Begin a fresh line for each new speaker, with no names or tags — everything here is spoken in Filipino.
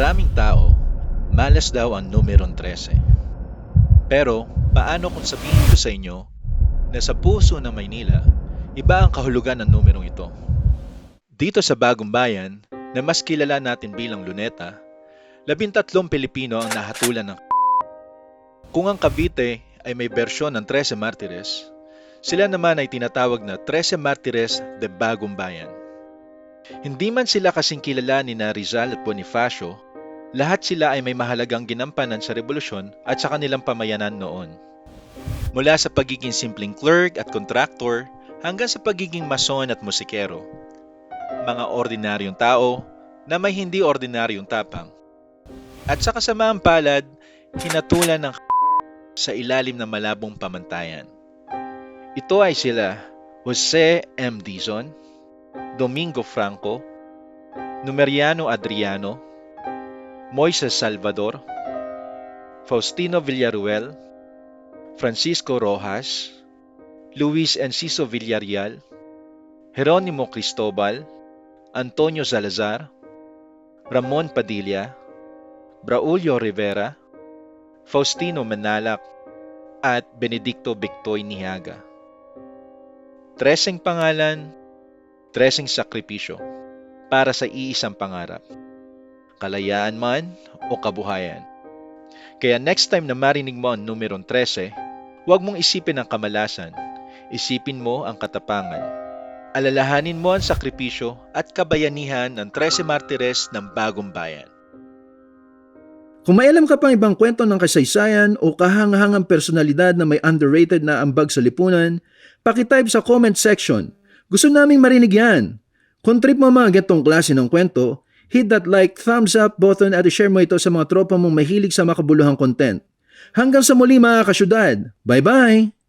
maraming tao, malas daw ang numerong 13. Pero paano kung sabihin ko sa inyo na sa puso ng Maynila, iba ang kahulugan ng numerong ito? Dito sa Bagong Bayan, na mas kilala natin bilang Luneta, labintatlong Pilipino ang nahatulan ng Kung ang Cavite ay may bersyon ng 13 Martires, sila naman ay tinatawag na 13 Martires de Bagong Bayan. Hindi man sila kasing kilala ni na Rizal at Bonifacio, lahat sila ay may mahalagang ginampanan sa revolusyon at sa kanilang pamayanan noon. Mula sa pagiging simpleng clerk at contractor hanggang sa pagiging mason at musikero. Mga ordinaryong tao na may hindi ordinaryong tapang. At sa kasamaang palad, hinatulan ng sa ilalim ng malabong pamantayan. Ito ay sila Jose M. Dizon, Domingo Franco, Numeriano Adriano, Moises Salvador, Faustino Villaruel, Francisco Rojas, Luis Enciso Villarreal, Jeronimo Cristobal, Antonio Salazar, Ramon Padilla, Braulio Rivera, Faustino Manalak, at Benedicto Victoy Nihaga. Treseng pangalan, treseng sakripisyo para sa iisang pangarap. Kalayaan man o kabuhayan. Kaya next time na marinig mo ang numerong 13, huwag mong isipin ang kamalasan. Isipin mo ang katapangan. Alalahanin mo ang sakripisyo at kabayanihan ng 13 martires ng bagong bayan.
Kung may alam ka pang ibang kwento ng kasaysayan o kahangahangang personalidad na may underrated na ambag sa lipunan, pakitype sa comment section. Gusto naming marinig yan. Kung trip mo mga getong klase ng kwento, hit that like, thumbs up button at share mo ito sa mga tropa mong mahilig sa makabuluhang content. Hanggang sa muli mga kasyudad. Bye-bye!